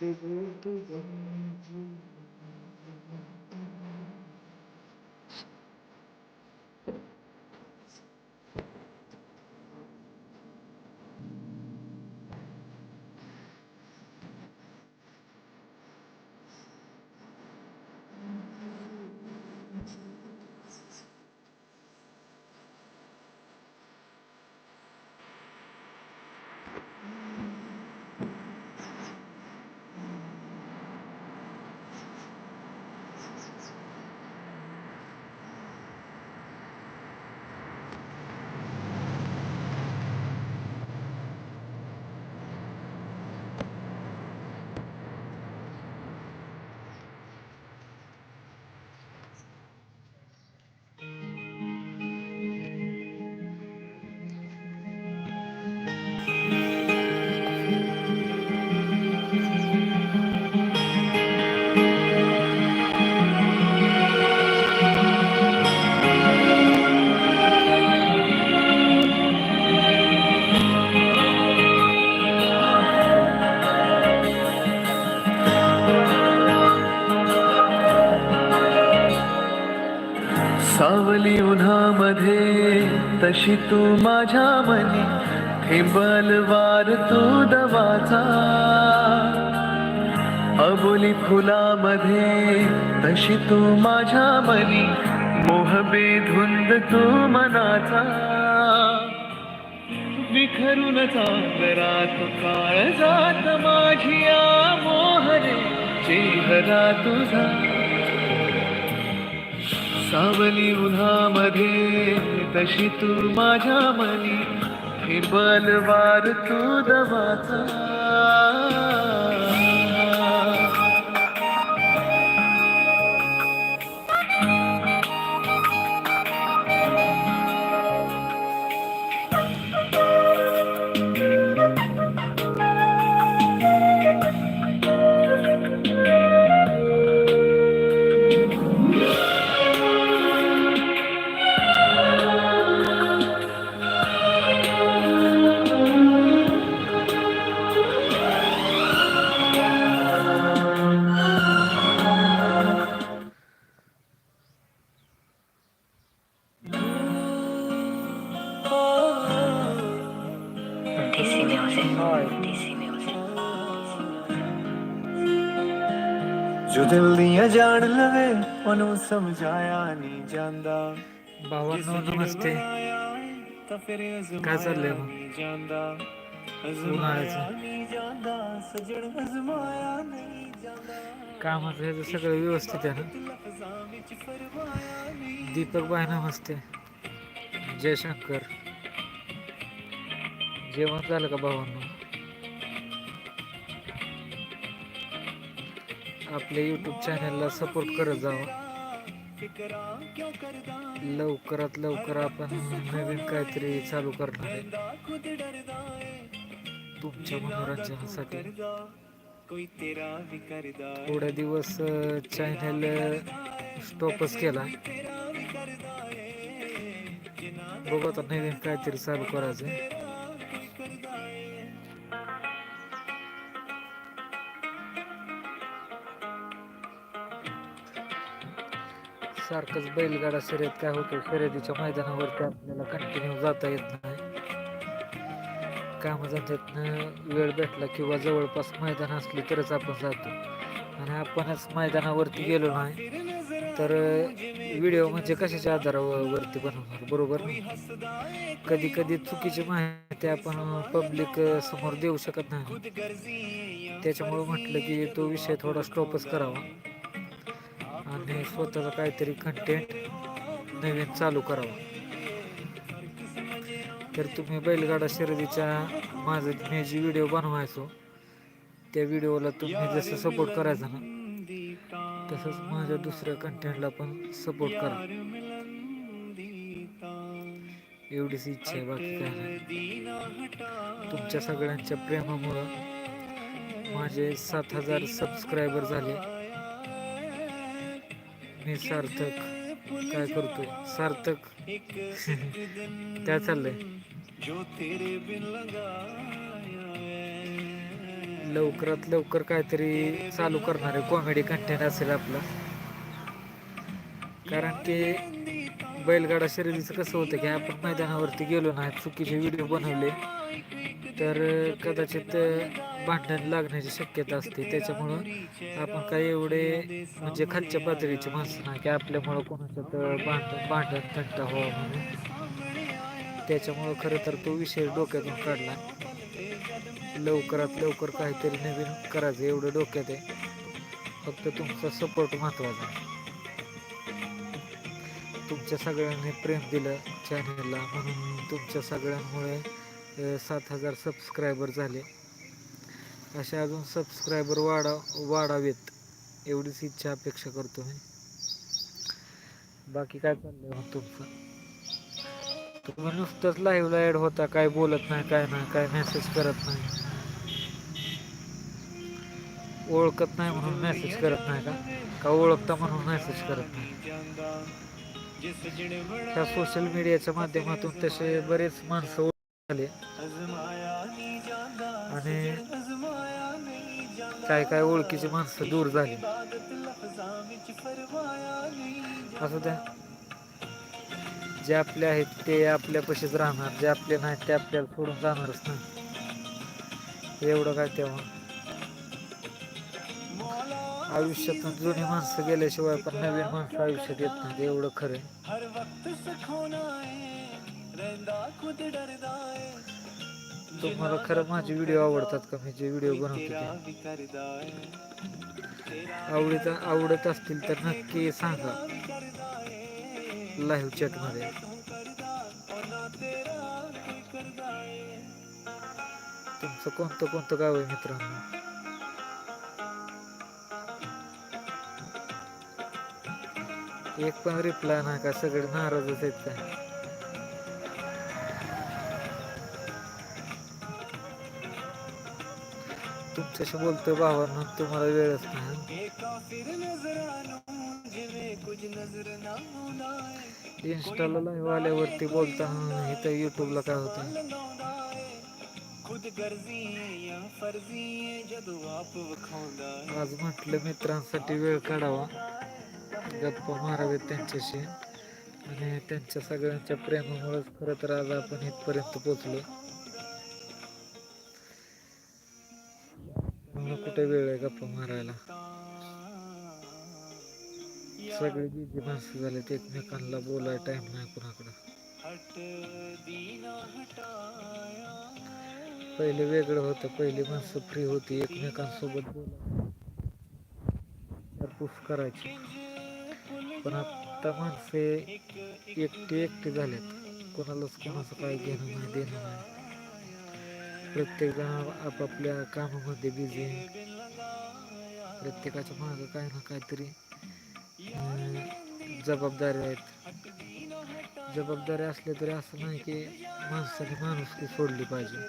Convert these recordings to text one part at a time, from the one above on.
सावली मध्ये तशी तू माझ्या मनी थेंबलवार तू दवाचा. अबोली फुलामध्ये तशी तू माझ्या मनी मोहबे धुंद तू मनाचा. विखरून चांगरात काळ जात माझी मोहरे चेहरा तुझा. सावली उन्हामध्ये तशी तू माझ्या मनी हे बलवार तू दवाचा. ਜੋ ਦਿਲ ਦੀਆਂ ਜਾਣ ਲਵੇ ਉਹਨੂੰ ਸਮਝਾਇਆ ਨਹੀਂ ਜਾਂਦਾ भावांनो नमस्ते ਤਾਂ ਫਿਰ काय चाललंय मग? ਨਹੀਂ ਜਾਂਦਾ उन्हाळ्याचं ਨਹੀਂ ਜਾਂਦਾ ਸਜਣ ਅਜ਼ਮਾਇਆ ਨਹੀਂ ਜਾਂਦਾ कामाचं ह्याचं सगळं व्यवस्थित आहे ना लफ्जां ਵਿੱਚ फरमाया नहीं दीपक बाय नमस्ते जयशंकर जेवण झालं का भावांनो? आपल्या यूट्यूब चॅनलला सपोर्ट करत जावा. लवकरात लवकर आपण नवीन काहीतरी चालू करणार आहे. तुमच्या मनोरंजनासाठी. थोडे थोड्या दिवस चॅनल स्टॉपच केला. बघू आता नवीन काहीतरी चालू करायचं सारखंच बैलगाडा शर्यत काय होतं खरेदीच्या मैदानावरती आपल्याला कंटिन्यू जाता येत नाही. कामधंद्यातनं वेळ भेटला किंवा जवळपास मैदान असली तरच आपण जातो. आणि आपणच मैदानावरती गेलो नाही तर व्हिडिओ म्हणजे कशाच्या आधारावरती बनवणार? बरोबर नाही कधी कधी चुकीची माहिती आपण पब्लिक समोर देऊ शकत नाही. त्याच्यामुळं म्हटलं की तो विषय थोडा स्टॉपच करावा. आणि स्वतःचा काहीतरी कंटेंट नवीन चालू करावा. तर तुम्ही बैलगाडा शर्यतीच्या माझं मी जी व्हिडिओ बनवायचो त्या व्हिडिओला तुम्ही जसं सपोर्ट करायचा ना तसंच माझ्या दुसऱ्या कंटेंटला पण सपोर्ट करा. एवढीच इच्छा आहे बाकी काय नाही. तुमच्या सगळ्यांच्या प्रेमामुळं माझे सात हजार सबस्क्रायबर झाले. मी सार्थक. काय करतो सार्थक. काय चाललंय? लवकरात लवकर काहीतरी चालू करणार आहे. कॉमेडी कंटेंट असेल आपला. कारण की बैलगाडा शर्यतीचं कसं होतं की आपण मैदानावरती गेलो नाही चुकीचे व्हिडिओ बनवले. तर कदाचित भांडण लागण्याची शक्यता असते. त्याच्यामुळं आपण काही एवढे म्हणजे खालच्या पातळीचे माणसं नाही की आपल्यामुळं कोणाच्यात भांडण भांडण थंड व्हावं म्हणून. त्याच्यामुळं खरं तर तो विषय डोक्यातून काढला. लवकरात लवकर काहीतरी नवीन करायचं एवढं डोक्यात आहे. फक्त तुमचा सपोर्ट महत्त्वाचा आहे. तुमच्या सगळ्यांनी प्रेम दिलं चॅनलला म्हणून तुमच्या सगळ्यांमुळे सात हजार सबस्क्रायबर झाले. असे अजून सबस्क्रायबर वाढा वाढावेत एवढीच इच्छा अपेक्षा करतो मी. बाकी काय चाललंय मग तुमचं? तुम्ही नुसतंच लाईव्हला ॲड होता काय बोलत नाही काय नाही काय मेसेज करत नाही. ओळखत नाही म्हणून मेसेज करत नाही का? का ओळखता म्हणून मेसेज करत नाही? ह्या सोशल मीडियाच्या माध्यमातून तसे बरेच माणसं आणि काय काय ओळखीची माणसं दूर झाली. असं त्या जे आपले आहेत ते आपल्यापाशीच राहणार. जे आपले नाहीत ते आपल्याला सोडून जाणारच नाही. एवढं काय तेव्हा? आयुष्यातून जुनी माणसं गेल्याशिवाय पण नवीन माणसं आयुष्यात येत नाही एवढं खरं. तुम्हाला खरं माझे व्हिडिओ आवडतात का? मी जे व्हिडिओ बनवतो आवडत आवडत असतील तर नक्की सांगा. लाईव्ह चॅटमध्ये. तुमचं कोणतं कोणतं गाव आहे मित्रांनो? एक पण रिप्लाय नाही का? सगळे नाराजच आहेत काय तुमच्याशी बोलतोय भावांना तुम्हाला वेळच नाही. इंस्टाला लाईव्ह आल्यावरती बोलताना इथं युट्यूबला काय होतं आज म्हटलं मित्रांसाठी वेळ काढावा. गप्पा मारावेत त्यांच्याशी. आणि त्यांच्या सगळ्यांच्या प्रेमामुळेच खरं तर आज आपण इथपर्यंत पोचलो म्हणून कुठे वेळ आहे गप्पा मारायला? सगळे बिझी माणसं झालेत एकमेकांना बोलाय टाइम नाही कुणाकडं. पहिले वेगळं होतं पहिली माणसं फ्री होती एकमेकांसोबत बोला करायची. पण आता माणसे एकटी एकटी झालेत. कोणालाच कोणाचं काय घेणं नाही देणं नाही. प्रत्येक जण आपापल्या कामामध्ये बिझी आहे प्रत्येकाच्या मागं काय ना काहीतरी जबाबदाऱ्या आहेत. जबाबदाऱ्या असल्या तरी असं नाही की माणसाने माणुसकी सोडली पाहिजे.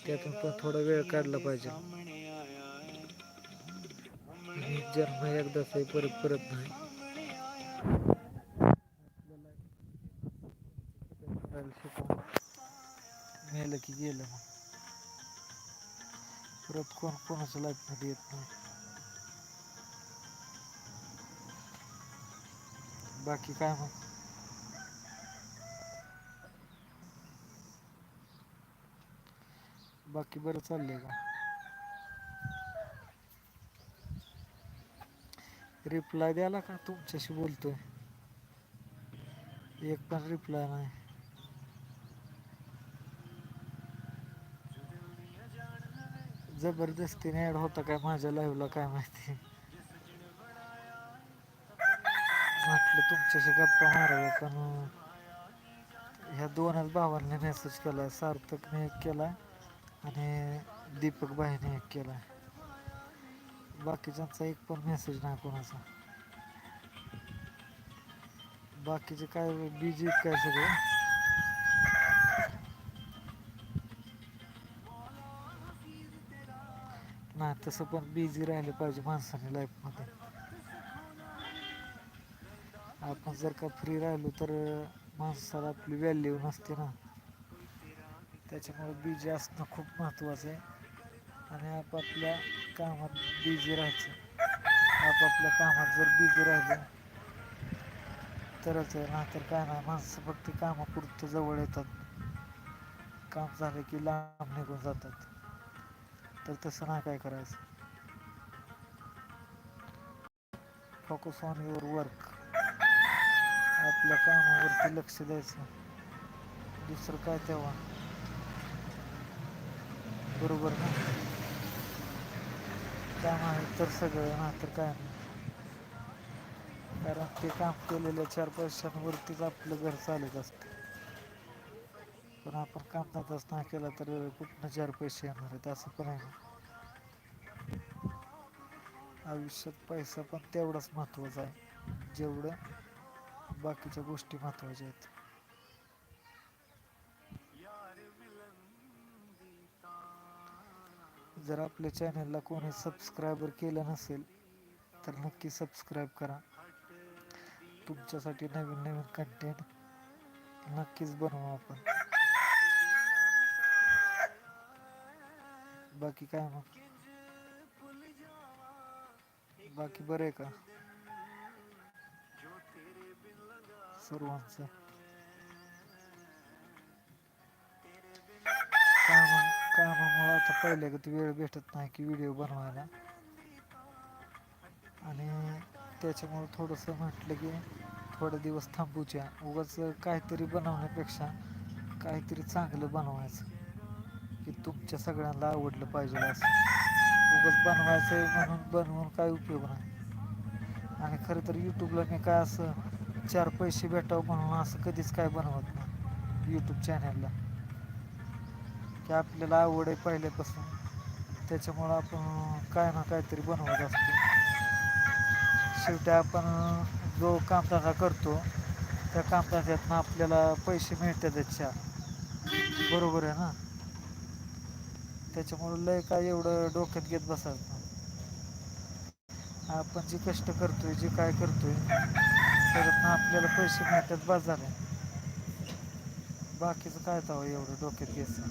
त्यातून पण थोडा वेळ काढला पाहिजे. जन्म एकदाच परत परत नाही. करायला शिकवून मेलं की गेलं मग परत कोण कोणाच्या लाईफमध्ये येत नाही बाकी काय मग बाकी बरं चाललंय का रिप्लाय द्याला का तुमच्याशी बोलतोय एक पण रिप्लाय नाही जबरदस्तीने ऍड होता काय माझ्या लाईव्हला काय माहिती? म्हटलं तुमच्याशी गप्पा माराव्या पण ह्या दोनच भावांनी मेसेज केला सार्थकने एक केला आणि दीपक भाईने एक केला. बाकीच्यांचा एक पण मेसेज नाही कोणाचा. बाकीचे काय बीजी काय सगळे? नाही तसं पण बिझी राहिले पाहिजे माणसाने लाईफमध्ये आपण जर का फ्री राहिलो तर माणसाला आपली व्हॅल्यू नसते ना. त्याच्यामुळे बिझी असणं खूप महत्त्वाचं आहे. आणि आपापल्या कामात बिझी राहायचं. आपापल्या कामात जर बिझी राहिलं तरच आहे. नाहीतर काय नाही माणसं फक्त कामापुरतं जवळ येतात. काम झालं की लांब निघून जातात. तर तसं नाही काय करायचं. फोकस ऑन युअर वर्क आपल्या कामावरती लक्ष द्यायचं. दुसरं काय तेव्हा? बरोबर ना? काम आहे तर सगळं ना तर काय नाही. कारण ते काम केलेल्या चार पैशांवरतीच आपलं घर चालत असतं. पण आपण कामधंदाच नाही केला तर कुठनं चार पैसे येणार आहेत असं पण आहे ना. आयुष्यात पैसा पण तेवढाच महत्त्वाचा आहे. जेवढं बाकीच्या गोष्टी महत्त्वाच्या आहेत. जर आपल्या चॅनलला कोणी सबस्क्रायबर केलं नसेल तर नक्की सबस्क्राईब करा. तुमच्यासाठी नवीन नवीन कंटेंट नक्कीच बनवू आपण. बाकी काय मग? बाकी बरं आहे का? सर्वांचं. कामा कामामुळे आता पहिले का वेळ भेटत नाही की व्हिडिओ बनवायला. आणि त्याच्यामुळे थोडंसं म्हटलं की थोडे दिवस थांबूच्या. उगाच काहीतरी बनवण्यापेक्षा काहीतरी चांगलं बनवायचं. की तुमच्या सगळ्यांना आवडलं पाहिजे असं. उगाच बनवायचं आहे म्हणून बनवून काय उपयोग नाही. आणि खरं तर यूट्यूबला मी काय असं चार पैसे भेटावं म्हणून असं कधीच काय बनवत नाही. यूट्यूब चॅनलला की आपल्याला आवड आहे पहिल्यापासून. त्याच्यामुळं आपण काय ना काहीतरी बनवत असतो. शेवटी आपण जो कामधंदा करतो त्या कामधंद्यातनं आपल्याला पैसे मिळतात त्याच्या. बरोबर आहे ना? त्याच्यामुळं लय काय एवढं डोक्यात घेत बसायचं नाही. आपण जे कष्ट करतोय जे काय करतोय त्याच्यातनं आपल्याला पैसे मिळतात बाजार बाकीचं काय तवं हो एवढं डोक्यात घ्यायचं?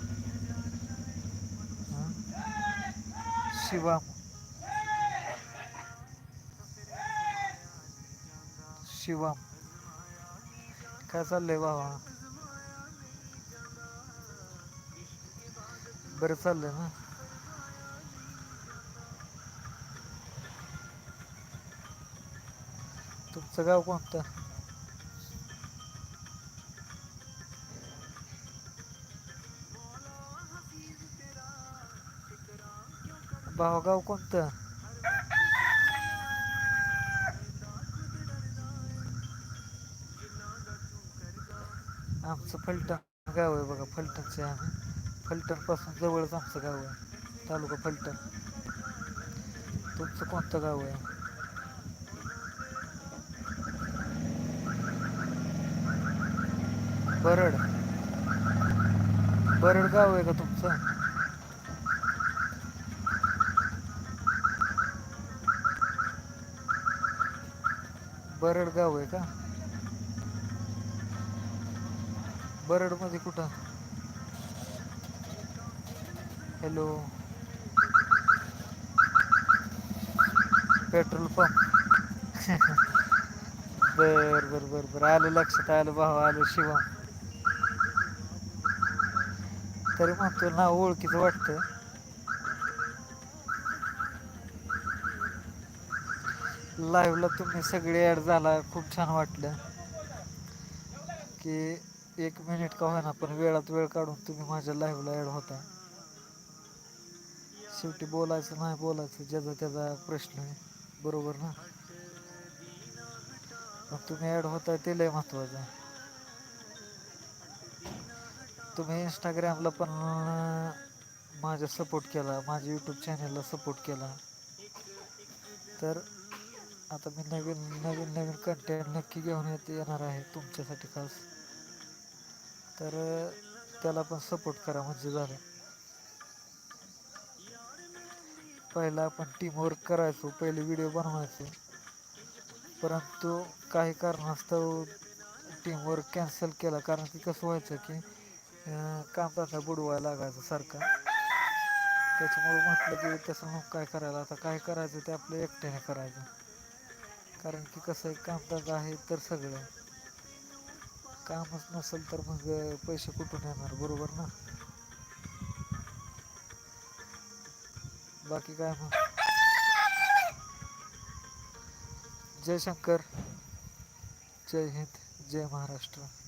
शिवाम शिवाम शिवम काय चाललंय बाबा बरं चाललंय ना. तुमचं गाव कोणतं? भावगाव कोणतं? आमचं फलटण गाव आहे बघा फलटणचे आम्ही. फलटणपासून जवळच आमचं गाव आहे. तालुका फलटण. तुमचं कोणतं गाव आहे? बरड. बरड गाव आहे का तुमचं? बरड गाव आहे का? बरडमध्ये कुठं? हॅलो. Petrol pump. बर बर बर बर. आलं लक्षात आलं भाऊ आलं शिवम तरी म्हणतो नाव ओळखीचं वाटतं. लाईव्हला तुम्ही सगळे ॲड झाला खूप छान वाटलं. की एक मिनिट का होईना पण वेळात वेळ काढून तुम्ही माझ्या लाईव्हला ॲड होता. शेवटी बोलायचं नाही बोलायचं. ज्याचा त्याचा प्रश्न आहे. बरोबर ना? पण तुम्ही ॲड होताय ते लय महत्वाचं आहे. तुम्ही इंस्टाग्रामला पण माझ्या सपोर्ट केला. माझ्या यूट्यूब चॅनलला सपोर्ट केला. तर आता मी नवीन नवीन नवीन कंटेंट नक्की घेऊन येत येणार आहे तुमच्यासाठी खास. तर त्याला पण सपोर्ट करा म्हणजे झालं. पहिला आपण टीमवर्क करायचो पहिले व्हिडिओ बनवायचो. परंतु काही कारणास्तव टीमवर्क कॅन्सल केला. कारण की कसं व्हायचं की अं, बुडवायला लागायचा सारखा त्याच्यामुळे म्हटलं की तसं मग काय करायला? आता काय करायचं ते आपलं एकट्याने करायचं. कारण की कसं आहे कामधंदा आहे तर सगळं. कामच नसेल तर मग पैसे कुठून येणार? बरोबर ना? बाकी काय मग? जय शंकर. जय हिंद. जय महाराष्ट्र.